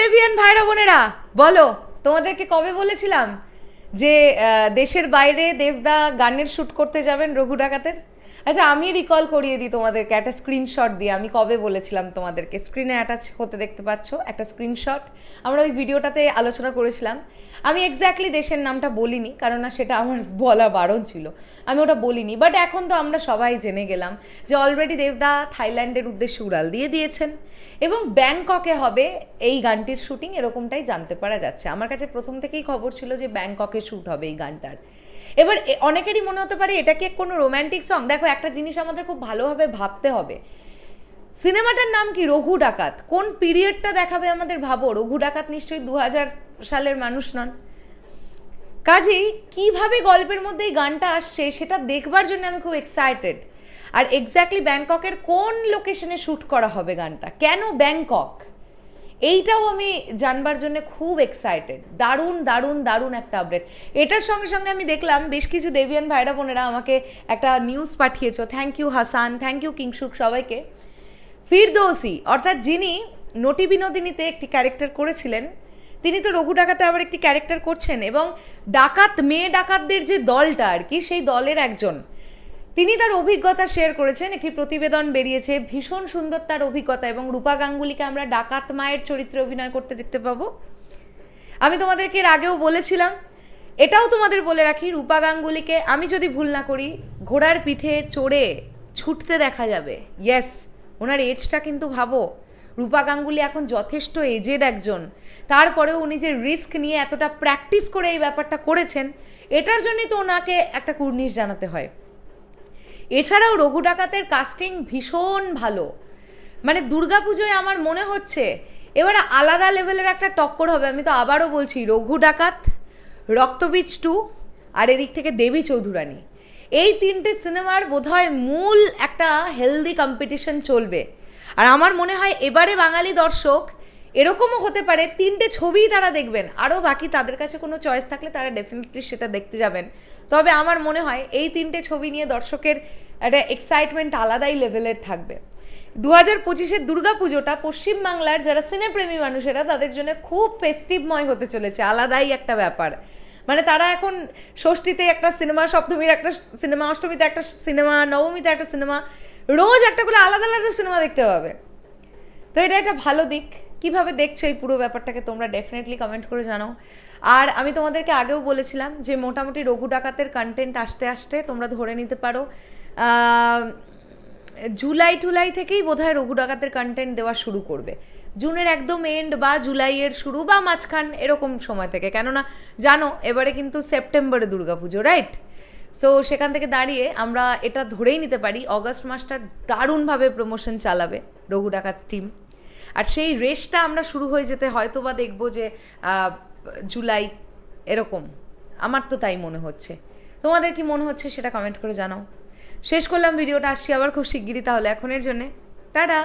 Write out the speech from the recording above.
দেবিয়ান ভাইরা বোনেরা, বলো, তোমাদেরকে কবে বলেছিলাম যে দেশের বাইরে দেবদা গানের শ্যুট করতে যাবেন রঘু ডাকাতের? আচ্ছা আমি রিকল করিয়ে দিই তোমাদেরকে, একটা স্ক্রিনশট দিয়ে। আমি কবে বলেছিলাম তোমাদেরকে? স্ক্রিনে অ্যাটাচ হতে দেখতে পাচ্ছ, একটা স্ক্রিনশট আমরা ওই ভিডিওটাতে আলোচনা করেছিলাম। আমি এক্স্যাক্টলি দেশের নামটা বলিনি, কারণ না, সেটা আমার বলা বারণ ছিল। আমি ওটা বলিনি বাট এখন তো আমরা সবাই জেনে গেলাম যে অলরেডি দেবদা থাইল্যান্ডের উদ্দেশ্যে উড়াল দিয়ে দিয়েছেন। এবং ব্যাংককে হবে এই গানটির শুটিং এরকমটাই জানতে পারা যাচ্ছে। আমার কাছে প্রথম থেকেই খবর ছিল যে ব্যাংককে শ্যুট হবে এই গানটার। এবার অনেকেরই মনে হতে পারে এটা কি কোনো রোম্যান্টিক সং দেখো, একটা জিনিস আমাদের খুব ভালোভাবে ভাবতে হবে। সিনেমাটার নাম কি? রঘু ডাকাত। কোন পিরিয়ডটা দেখাবে আমাদের ভাবো? রঘু ডাকাত নিশ্চয়ই দু হাজার সালের মানুষ নন। কাজেই কীভাবে গল্পের মধ্যে এই গানটা আসছে সেটা দেখবার জন্য আমি খুব এক্সাইটেড আর এক্স্যাক্টলি ব্যাংককের কোন লোকেশনে শ্যুট করা হবে গানটা? কেন ব্যাংকক? এইটাও আমি জানবার জন্য খুব এক্সাইটেড দারুণ দারুণ দারুণ একটা আপডেট এটার সঙ্গে সঙ্গে আমি দেখলাম বেশ কিছু দেবিয়ান ভাইরা, বোনেরা আমাকে একটা news পাঠিয়েছো। Thank you Hasan thank you Kingshuk সবাইকে। ফিরদৌসি অর্থাৎ যিনি নটি বিনোদিনীতে একটি ক্যারেক্টার করেছিলেন, তিনি তো রঘু ডাকাতে আবার একটি ক্যারেক্টার করছেন এবং ডাকাত, মেয়ে ডাকাতদের যে দলটা আর কি, সেই দলের একজন। তিনি তার অভিজ্ঞতা শেয়ার করেছেন। একটি প্রতিবেদন বেরিয়েছে, ভীষণ সুন্দর তার অভিজ্ঞতা এবং রূপা গাঙ্গুলিকে আমরা ডাকাত মায়ের চরিত্রে অভিনয় করতে দেখতে পাবো। আমি তোমাদেরকে এর আগেও বলেছিলাম, এটাও তোমাদের বলে রাখি, রূপা গাঙ্গুলিকে আমি যদি ভুল না করি, ঘোড়ার পিঠে চড়ে ছুটতে দেখা যাবে। ইয়েস ওনার এজটা কিন্তু ভাবো। রূপা গাঙ্গুলি এখন যথেষ্ট এজেড একজন। তারপরেও উনি যে রিস্ক নিয়ে এতটা প্র্যাকটিস করে এই ব্যাপারটা করেছেন, এটার জন্যই তো ওনাকে একটা কুর্নিশ জানাতে হয়। এছাড়াও রঘু ডাকাতের কাস্টিং ভীষণ ভালো। মানে দুর্গাপুজোয় আমার মনে হচ্ছে এবারে আলাদা লেভেলের একটা টক্কর হবে। আমি তো আবারও বলছি, রঘু ডাকাত, রক্তবীজ টু আর এদিক থেকে দেবী চৌধুরানী। এই তিনটে সিনেমার বোধহয় মূল একটা হেলদি কম্পিটিশন চলবে। আর আমার মনে হয় এবারে বাঙালি দর্শক এরকমও হতে পারে, তিনটে ছবিই তারা দেখবেন, আরও বাকি তাদের কাছে কোনো চয়েস থাকলে তারা ডেফিনেটলি সেটা দেখতে যাবেন। তবে আমার মনে হয়, এই তিনটে ছবি নিয়ে দর্শকের একটা এক্সাইটমেন্ট আলাদাই লেভেলের থাকবে। দু হাজার পঁচিশের দুর্গাপুজোটা পশ্চিমবাংলার যারা সিনেপ্রেমী মানুষেরা, তাদের জন্য খুব ফেস্টিভময় হতে চলেছে, আলাদাই একটা ব্যাপার। মানে তারা এখন ষষ্ঠীতে একটা সিনেমা সপ্তমীর একটা সিনেমা অষ্টমীতে একটা সিনেমা নবমীতে একটা সিনেমা রোজ একটা করে আলাদা আলাদা সিনেমা দেখতে পাবে। তো এটা একটা ভালো দিক। কীভাবে দেখছ এই পুরো ব্যাপারটাকে তোমরা ডেফিনেটলি কমেন্ট করে জানাও। আর আমি তোমাদেরকে আগেও বলেছিলাম যে মোটামুটি রঘু ডাকাতের কন্টেন্ট আসতে আসতে তোমরা ধরে নিতে পারো জুলাই টুলাই থেকেই বোধহয় রঘু ডাকাতের কন্টেন্ট দেওয়া শুরু করবে। জুনের একদম এন্ড বা জুলাইয়ের শুরু বা মাঝখান এরকম সময় থেকে। কেননা জানো, এবারে কিন্তু সেপ্টেম্বরে দুর্গাপুজো রাইট সো সেখান থেকে দাঁড়িয়ে আমরা এটা ধরেই নিতে পারি, অগস্ট মাসটা দারুণভাবে প্রমোশন চালাবে রঘু ডাকাত টিম আর সেই রেসটা আমরা শুরু হয়ে যেতে হয়তো বা দেখব যে জুলাই, এরকম। আমার তো তাই মনে হচ্ছে। তোমাদের কি মনে হচ্ছে সেটা কমেন্ট করে জানাও। শেষ করলাম ভিডিওটা, আসছি আবার খুব শিগগিরই তাহলে এখনের জন্যে। টাটা!